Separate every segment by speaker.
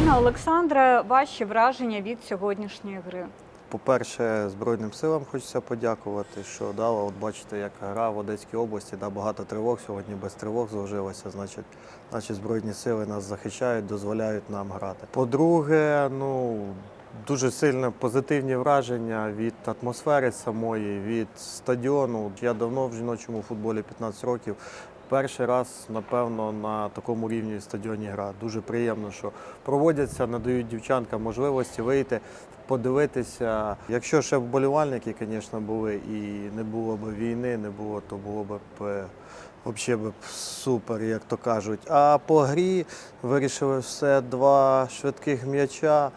Speaker 1: Пане Олександре, ваші враження від сьогоднішньої гри?
Speaker 2: По-перше, Збройним силам хочеться подякувати, що да, от бачите, як гра в Одеській області, да, багато тривог, сьогодні без тривог зложилося, значить, наші Збройні сили нас захищають, дозволяють нам грати. По-друге, ну, дуже сильно позитивні враження від атмосфери самої, від стадіону. Я давно в жіночому футболі 15 років. Перший раз, напевно, на такому рівні стадіоні гра. Дуже приємно, що проводяться, надають дівчаткам можливості вийти, подивитися. Якщо ще вболівальники, звісно, були і не було б війни, не було, то було б е, взагалі супер, як то кажуть. А по грі вирішили все два швидких м'яча.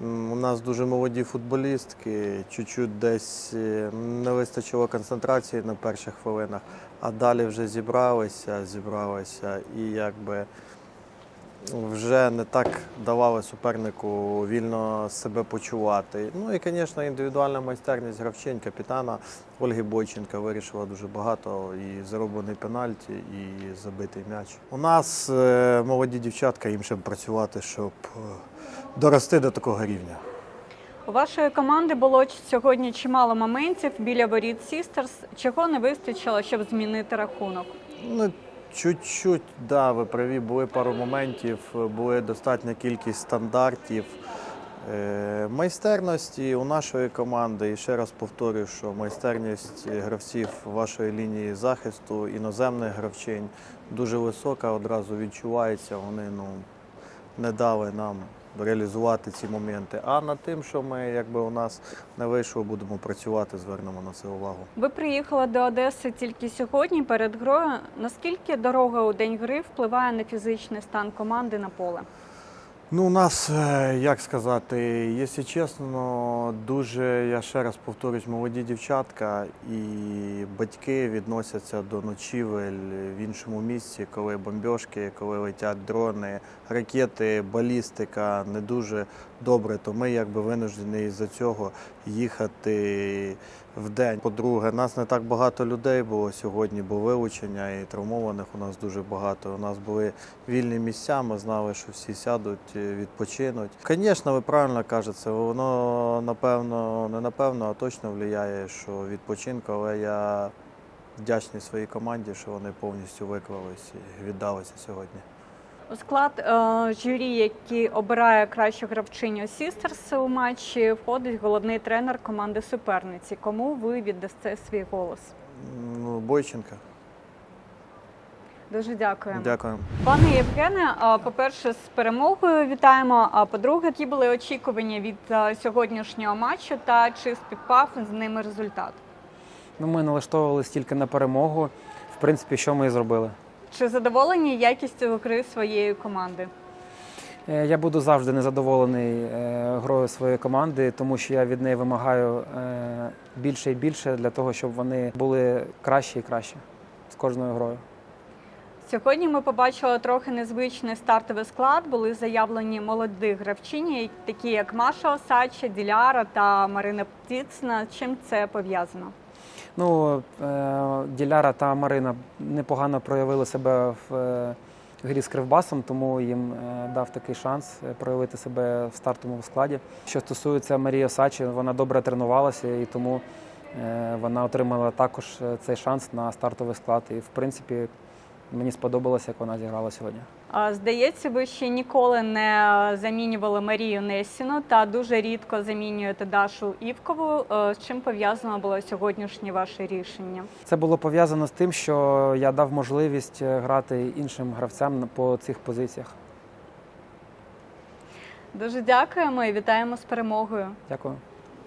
Speaker 2: У нас дуже молоді футболістки, чуть-чуть десь е, не вистачило концентрації на перших хвилинах, а далі вже зібралися, зібралися і якби вже не так давали супернику вільно себе почувати. Ну і, звісно, індивідуальна майстерність гравчинь, капітана Ольги Бойченка вирішила дуже багато і зароблений пенальті, і забитий м'яч. У нас е, молоді дівчатка, їм ще працювати, щоб е, дорости до такого рівня.
Speaker 1: У вашої команди було сьогодні чимало моментів біля воріт Сістерс. Чого не вистачило, щоб змінити рахунок?
Speaker 2: Ну, чуть-чуть, да, ви праві, були пару моментів, були достатня кількість стандартів. Е, Майстерності у нашої команди, і ще раз повторюю, що майстерність гравців вашої лінії захисту, іноземних гравчинь дуже висока, одразу відчувається. Вони ну, не дали нам реалізувати ці моменти. А над тим, що ми якби у нас не вийшло, будемо працювати, звернемо на це увагу.
Speaker 1: Ви приїхали до Одеси тільки сьогодні перед грою. Наскільки дорога у день гри впливає на фізичний стан команди на поле?
Speaker 2: Ну, у нас, е, як сказати, якщо чесно, дуже, я ще раз повторюсь, молоді дівчатка і батьки відносяться до ночівель в іншому місці, коли бомбьошки, коли летять дрони, ракети, балістика не дуже добре, то ми якби винуждені з-за цього їхати в день. По-друге, нас не так багато людей було сьогодні, бо вилучення і травмованих у нас дуже багато. У нас були вільні місця, ми знали, що всі сядуть, відпочинуть. Звісно, ви правильно кажете, воно напевно, не напевно, а точно впливає, що відпочинку, але я вдячний своїй команді, що вони повністю виклались і віддалися сьогодні.
Speaker 1: У склад е, журі, який обирає кращу гравчиню Сістерс у матчі, входить головний тренер команди суперниці. Кому ви віддасте свій голос?
Speaker 2: Ну, Бойченка.
Speaker 1: Дуже дякую.
Speaker 2: Дякую.
Speaker 1: Пане Євгене, по-перше, з перемогою вітаємо. А по-друге, які були очікування від сьогоднішнього матчу та чи співпав з ними результат?
Speaker 3: Ну, ми налаштовувалися тільки на перемогу. В принципі, що ми і зробили.
Speaker 1: Чи задоволені якістю гри своєї команди?
Speaker 3: Е, Я буду завжди незадоволений е, грою своєї команди, тому що я від неї вимагаю е, більше і більше для того, щоб вони були краще і краще з кожною грою.
Speaker 1: Сьогодні ми побачили трохи незвичний стартовий склад. Були заявлені молоді гравчині, такі як Маша Осадча, Діляра та Марина Птіцна. Чим це пов'язано?
Speaker 3: Ну, е, Діляра та Марина непогано проявили себе в е, грі з Кривбасом, тому їм е, дав такий шанс проявити себе в стартовому складі. Що стосується Марії Осачі, вона добре тренувалася і тому вона отримала також цей шанс на стартовий склад. І, в принципі, мені сподобалося, як вона зіграла сьогодні.
Speaker 1: Здається, ви ще ніколи не замінювали Марію Несіну та дуже рідко замінюєте Дашу Івкову. Е, З чим пов'язано було сьогоднішнє ваше рішення?
Speaker 3: Це було пов'язано з тим, що я дав можливість е, грати іншим гравцям по цих позиціях.
Speaker 1: Дуже дякуємо і вітаємо з перемогою.
Speaker 3: Дякую.